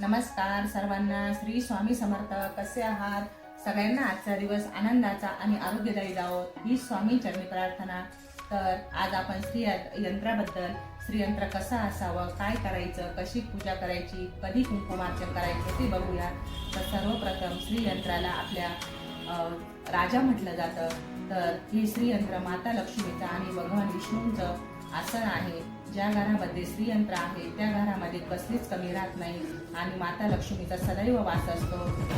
नमस्कार सर्वांना श्री स्वामी समर्थ. कसे आहात? सगळ्यांना आजचा दिवस आनंदाचा आणि आरोग्यदायी जावो ही स्वामी चरणी प्रार्थना. तर आज आपण स्त्री यंत्राबद्दल स्त्रीयंत्र कसं असावं काय करायचं कशी पूजा करायची कधी कुंकुमार्चन करायचं ते बघूया. तर सर्वप्रथम श्रीयंत्राला आपल्या राजा म्हटलं जातं. तर ही श्रीयंत्र माता लक्ष्मीचं आणि भगवान विष्णूंचं आसन आहे. ज्या घरामध्ये स्त्रीयंत्र आहे त्या घरामध्ये कसलीच कमी राहत नाही आणि माता लक्ष्मीचा सदैव वास असतो.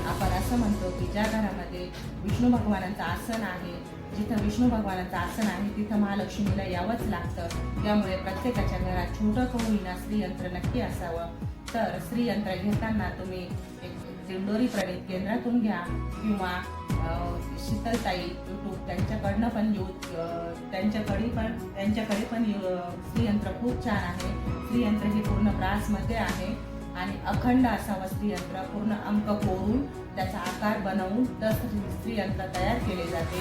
आपण असं म्हणतो की ज्या घरामध्ये विष्णू भगवानांचं आसन आहे जिथं विष्णू भगवानाचं आसन आहे तिथं महालक्ष्मीला यावंच लागतं. त्यामुळे प्रत्येकाच्या घरात छोटं का होईना स्त्रीयंत्र नक्की असावं. तर स्त्रीयंत्र घेताना तुम्ही एक दिंडोरी प्रवेश केंद्रातून घ्या किंवा शीतलताई यूट्यूब त्यांच्याकडनं पण येऊ त्यांच्याकडे पण त्यांच्याकडे पण स्त्रीयंत्र खूप छान आहे. स्त्रीयंत्र हे पूर्ण ब्रासमध्ये आहे आणि अखंड असावं स्त्रीयंत्र पूर्ण अंक कोरून त्याचा आकार बनवून तर स्त्रीयंत्र तयार केले जाते.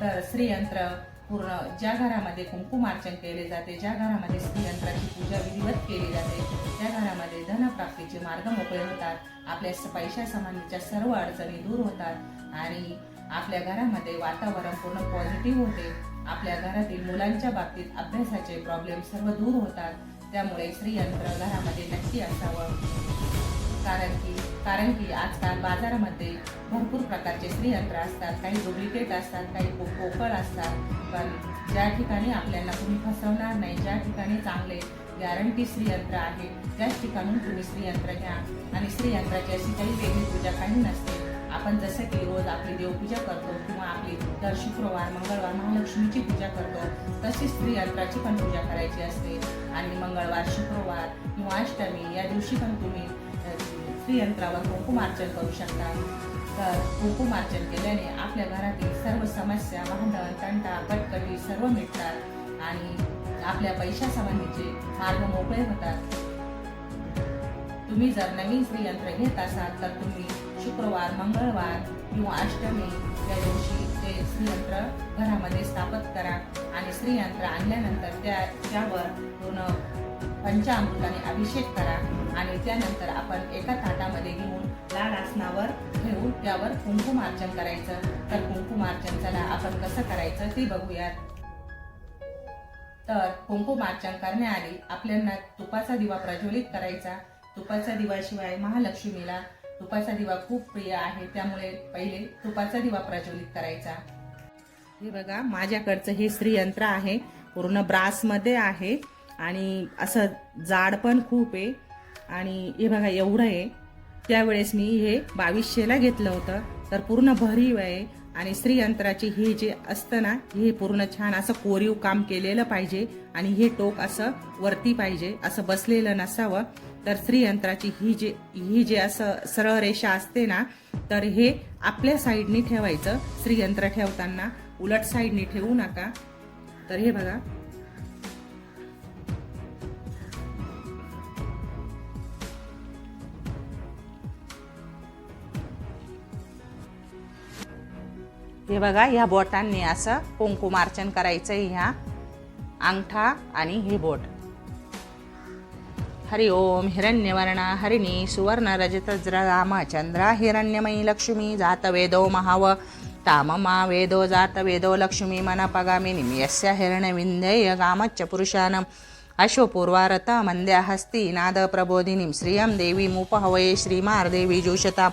तर श्रीयंत्र पूर्ण ज्या घरामध्ये कुंकुमार्चन केले जाते ज्या घरामध्ये स्त्रियंत्राची पूजा विधिवत केली जाते त्या घरामध्ये धनप्राप्तीचे मार्ग मोकळे होतात. आपल्या स- पैशा संबंधीच्या सर्व अडचणी दूर होतात आणि आपल्या घरामध्ये वातावरण पूर्ण पॉझिटिव्ह होते. आपल्या घरातील मुलांच्या बाबतीत अभ्यासाचे प्रॉब्लेम सर्व दूर होतात. त्यामुळे श्रीयंत्र घरामध्ये नक्की असावं. कारण की कारण की आजकाल बाजारामध्ये भरपूर प्रकारचे श्रीयंत्र असतात काही डुप्लिकेट असतात काही पो- पोकळ असतात. पण ज्या ठिकाणी आपल्याला तुम्ही फसवणार नाही ज्या ठिकाणी चांगले गॅरंटी श्रीयंत्र आहे त्याच ठिकाणून तुम्ही श्रीयंत्र घ्या. आणि श्रीयंत्राची अशी काही वेगळी पूजा काही नसते. आपण जसं की रोज आपली देवपूजा करतो किंवा आपली दर शुक्रवार मंगळवार महालक्ष्मीची पूजा करतो तशीच श्रीयंत्राची पण पूजा करायची असते. आणि मंगळवार शुक्रवार किंवा अष्टमी या दिवशी पण तुम्ही श्रीयंत्रावर कुंकुमार्चन करू शकता तर कुंकुमार्चन केल्याने आपल्या घरातील सर्व समस्या भांडण तंटा कटकटी सर्व मिटतात आणि आपल्या पैशासंबंधीचे मार्ग मोकळे होतात. तुम्ही जर नवीन श्रीयंत्र घेत असाल तर तुम्ही शुक्रवार मंगळवार किंवा अष्टमी या दिवशी ते श्रीयंत्र घरामध्ये स्थापित करा आणि श्रीयंत्र आणल्यानंतर त्या त्यावर पूर्ण पंचामृताने अभिषेक करा आणि त्यानंतर आपण एका ताटामध्ये घेऊन लाल आसनावर ठेवून त्यावर कुंकुमार्चन करायचं. तर कुंकुमार्चन चला आपण कसं करायचं ते बघूयात. तर कुंकुमार्चन करण्याआधी आपल्याला तुपाचा दिवा प्रज्वलित करायचा. तुपाचा दिवाशिवाय महालक्ष्मीला तुपाचा दिवा खूप प्रिय आहे. त्यामुळे पहिले तुपाचा दिवा प्रज्वलित करायचा. हे बघा माझ्याकडचं हे श्रीयंत्र आहे. पूर्ण ब्रासमध्ये आहे. आणि असं जाड पण खूप आहे. आणि हे बघा एवढं आहे. त्यावेळेस मी हे बावीसशेला घेतलं होतं. तर पूर्ण भरीव आहे. आणि स्त्रीयंत्राची हे जे असतं ना हे पूर्ण छान असं कोरीव काम केलेलं पाहिजे. आणि हे टोक असं वरती पाहिजे. असं बसलेलं नसावं. तर श्रीयंत्राची ही जे ही जे असं सरळ रेषा असते ना तर हे आपल्या साईडनी ठेवायचं. श्रीयंत्र ठेवताना उलट साईडनी ठेवू नका. तर हे बघा. हे बघा ह्या बोटांनी असं कुंकुमार्चन करायचं ह्या अंगठा आणि हे बोट. हरि ओम हिरण्यवर्णा हरिणी सुवर्ण रजतज्र हिरण्यमयी लक्ष्मी जात वेदो महाव। ताममा वेदो जात वेदो लक्ष्मी मनपगामिनी यस्य हिरण्यविन्देय कामच्च पुरुषानम् अश्वपूर्वारता मन्द्याहस्ति नादप्रबोधिनीं श्रियं देवीमुपहवये श्रीमार्देवी जोषतां।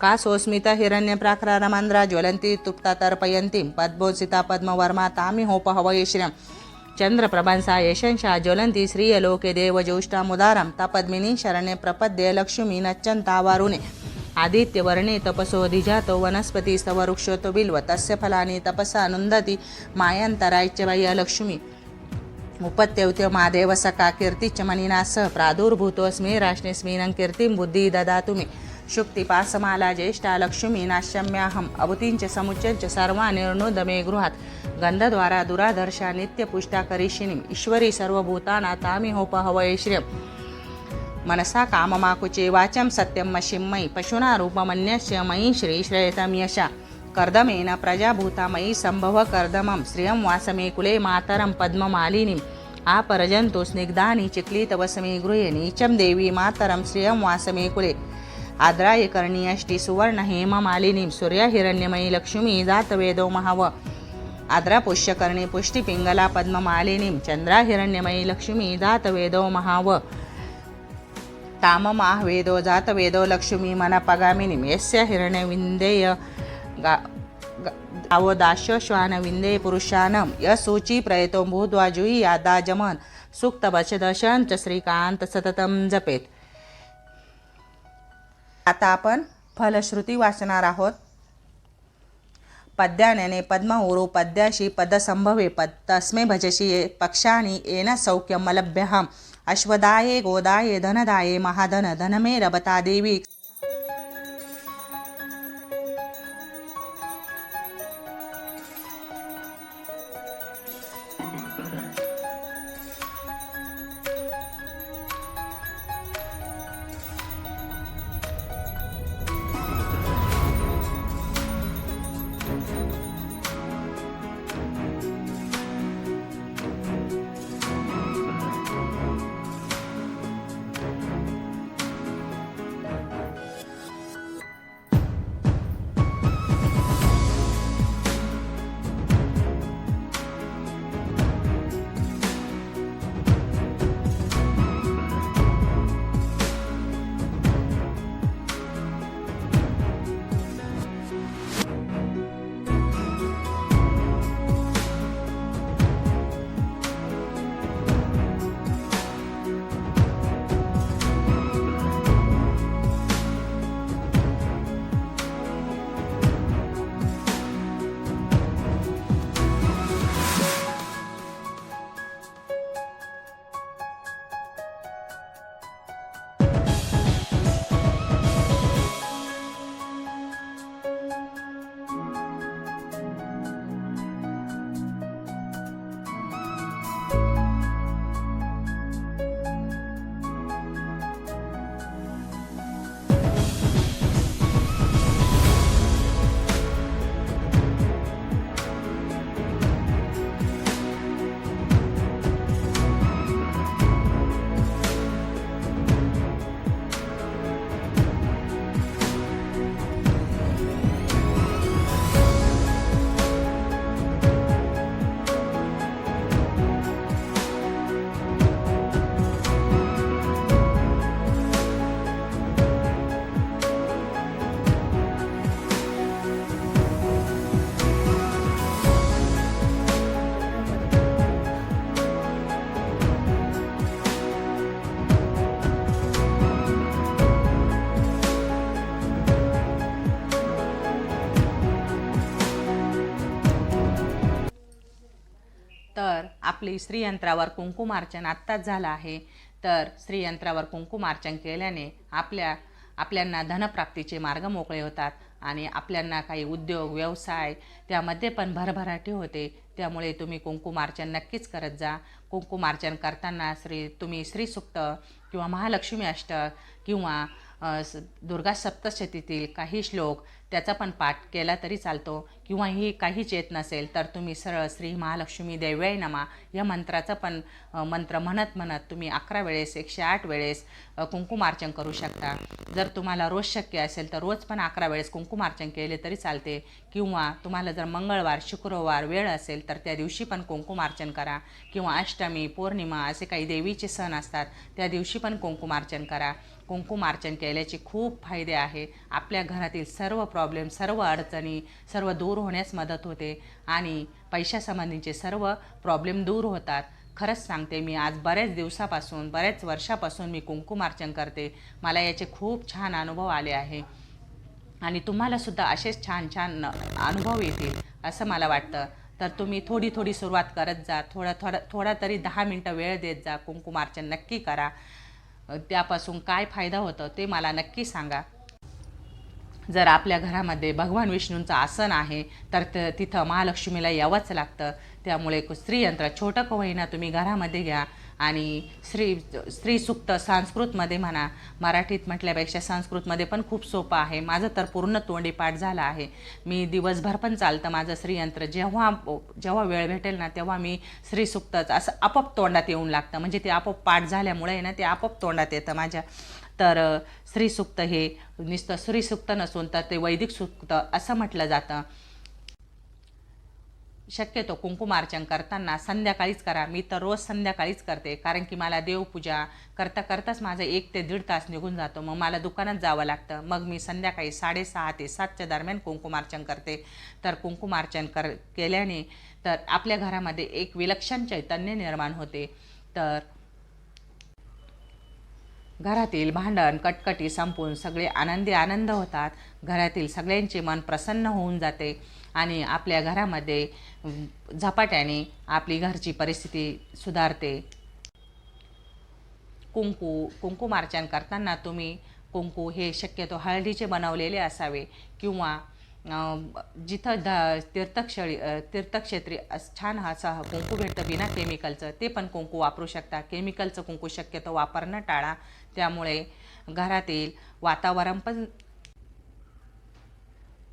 कासोस्मित हिरण्यप्राक्रारमन्द्रा ज्वलन्ती तुप्ता तर्पयन्तीं पद्मोसिता पद्मवर्मा तामिहोपहवये श्रियम्। चंद्रप्रभंसा यशंशा ज्वलंती श्रियलोके देवज्येष्ठामुदारं तपद्मिनी शरणे प्रपद्ये लक्ष्मी नच्चन्तावारुणे आदित्यवर्णे तपसो धिजातो वनस्पती स्तववृक्षोतो बिल्व तस्य फलानि तपसा नुन्दति मायन्तरायच्च वय लक्ष्मी। उपत्यौत्य मादेव सका कीर्तिच्च मणिना सह प्रादुर्भूतोऽस्मि राश्नेस्मिनं कीर्तिं बुद्धिः ददातु मे। शुक्तिपासमाला ज्येष्ठा लक्ष्मी नाशम्याहम अभूतींच समुच्यञ्च सर्वा निर्णोदमे गृहात्। गन्धद्वारा दुरादर्शा नित्यपुष्टा करिष्यिनीम् ईश्वरी सर्वभूताना तामिहोपहवये श्रियम्। मनसा काममाकुचे वाचं सत्यं मशिं मयि। पशुना रूपमन्यस्य मयि श्रीश्रयतं यशा। कर्दमेन प्रजाभूता मयि सम्भव कर्दमं श्रियं वासमे कुले मातरं पद्ममालिनीं आपरजन्तु स्निग्धानि चिक्लितवसमे गृहे नीचं देवी मातरं। श्रियं वासमे कुले आद्राय कर्णीयष्टि सुवर्ण हेममालिनीं सूर्यहिरण्यमयी लक्ष्मी जातवेदो महाव. आद्रा पुष्यकर्णी पुष्टिपिङ्गला पद्ममालिनीं चन्द्राहिरण्यमयी लक्ष्मी जातवेदो महाव. ताममाहवेदो जातवेदो लक्ष्मी मनपगामिनीं यस्य हिरण्यविन्देय गा अवदाश्यश्वान विंदे पुरुषानं. यसूची प्रयतो भूत्वा जुई यादाजमन सुक्त बचदशंच श्रीकांत सततम जपेत. आता आपण फलश्रुती वाचणार आहोत. पद्याने पद्म उरु पद्याशी पदसंभवे पद तस्मे भजशी पक्षाणी येन सौख्यमलभ्यहम अश्वदाये गोदाये धनदाये महाधन धनमे रबता देवी। आपली श्रीयंत्रावर कुंकुमार्चन आत्ताच झालं आहे. तर श्रीयंत्रावर कुंकुमार्चन केल्याने आपल्या आपल्यांना धनप्राप्तीचे मार्ग मोकळे होतात आणि आपल्यांना काही उद्योग व्यवसाय त्यामध्ये पण भरभराटी होते. त्यामुळे तुम्ही कुंकुमार्चन नक्कीच करत जा. कुंकुमार्चन करताना श्री तुम्ही श्रीसुक्त किंवा महालक्ष्मी अष्टक किंवा दुर्गा सप्तशतीतील काही श्लोक त्याचा पण पाठ केला तरी चालतो. किंवा ही काहीच येत नसेल तर तुम्ही सरळ श्री महालक्ष्मी देव्याय नमा या मंत्राचा पण मंत्र म्हणत म्हणत तुम्ही अकरा वेळेस एकशे आठ वेळेस कुंकुमार्चन करू शकता. जर तुम्हाला रोज शक्य असेल तर रोज पण अकरा वेळेस कुंकुमार्चन केले तरी चालते. किंवा तुम्हाला जर मंगळवार शुक्रवार वेळ असेल तर त्या दिवशी पण कुंकुमार्चन करा. किंवा अष्टमी पौर्णिमा असे काही देवीचे सण असतात त्या दिवशी पण कुंकुमार्चन करा. कुंकुमार्चन केल्याचे खूप फायदे आहे. आपल्या घरातील सर्व प्रॉब्लेम सर्व अडचणी सर्व दूर होण्यास मदत होते आणि पैशासंबंधीचे सर्व प्रॉब्लेम दूर होतात. खरंच सांगते मी आज बऱ्याच दिवसापासून बऱ्याच वर्षापासून मी कुंकुमार्चन करते. मला याचे खूप छान अनुभव आले आहे. आणि तुम्हालासुद्धा असेच छान छान अनुभव येतील असं मला वाटतं. तर तुम्ही थोडी थोडी सुरुवात करत जा. थोडा थोडा थोडा तरी दहा मिनटं वेळ देत जा. कुंकुमार्चन नक्की करा. त्यापासून काय फायदा होतो ते मला नक्की सांगा. जर आपल्या घरामध्ये भगवान विष्णूंचं आसन आहे तर त तिथं महालक्ष्मीला यावंच लागतं. त्यामुळे स्त्रीयंत्र छोटं होईना तुम्ही घरामध्ये घ्या. आणि श्री स्त्री सुक्त संस्कृतमध्ये म्हणा मराठीत म्हटल्यापेक्षा संस्कृतमध्ये पण खूप सोपं आहे. माझं तर पूर्ण तोंडी पाठ झाला आहे. मी दिवसभर पण चालतं माझं श्रीयंत्र. जेव्हा जेव्हा वेळ भेटेल ना तेव्हा मी श्रीसुक्तच असं आपोआप तोंडात येऊन लागतं. म्हणजे ते आपोआप पाठ झाल्यामुळे आहे ना ते आपोआप तोंडात येतं माझ्या. तर अ, श्रीसुक्त हे नुसतं श्रीसुक्त नसून तर ते वैदिक सुक्त असं म्हटलं जातं. शक्यतो कुंकुमार्चन करताना संध्याकाळीच करा. मी तर रोज संध्याकाळीच करते. कारण की मला देवपूजा करता करताच माझं एक ते दीड तास निघून जातो. मग मला दुकानात जावं लागतं. मग मी संध्याकाळी साडेसहा ते सातच्या दरम्यान कुंकुमार्चन करते. तर कुंकुमार्चन कर केल्याने तर आपल्या घरामध्ये एक विलक्षण चैतन्य निर्माण होते. तर घरातील भांडण कटकटी संपून सगळे आनंदी आनंद होतात. घरातील सगळ्यांचे मन प्रसन्न होऊन जाते आणि आपल्या घरामध्ये झपाट्याने आपली घरची परिस्थिती सुधारते. कुंकू कुंकुमार्चन करताना तुम्ही कुंकू हे शक्यतो हळदीचे बनवलेले असावे किंवा जिथं ध तीर्थक्षळी तीर्थक्षेत्री छान असं कुंकू भेटतं बिना केमिकलचं ते पण कुंकू वापरू शकता. केमिकलचं कुंकू शक्यतो वापरणं टाळा. त्यामुळे घरातील वातावरण पण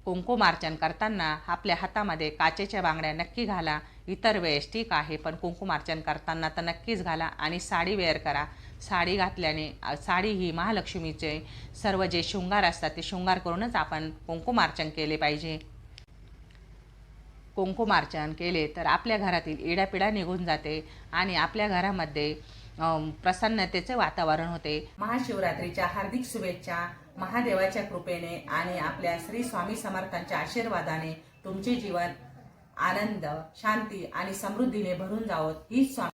कुंकुमार्चन करताना आपल्या हातामध्ये काचेच्या बांगड्या नक्की घाला. इतर वेळेस ठीक आहे पण कुंकुमार्चन करताना तर नक्कीच घाला आणि साडी वेअर करा. साडी घातल्याने साडी ही महालक्ष्मीचे सर्व जे शृंगार असतात ते शृंगार करूनच आपण कुंकुमार्चन केले पाहिजे. कुंकुमार्चन केले तर आपल्या घरातील इडापिडा निघून जाते आणि आपल्या घरामध्ये प्रसन्नतेचे वातावरण होते. महाशिवरात्रीच्या हार्दिक शुभेच्छा महादेवाच्या कृपेने आणि आपल्या श्री स्वामी समर्थांच्या आशीर्वादाने तुमचे जीवन आनंद शांती आणि समृद्धीने भरून जावं. ही स्वामी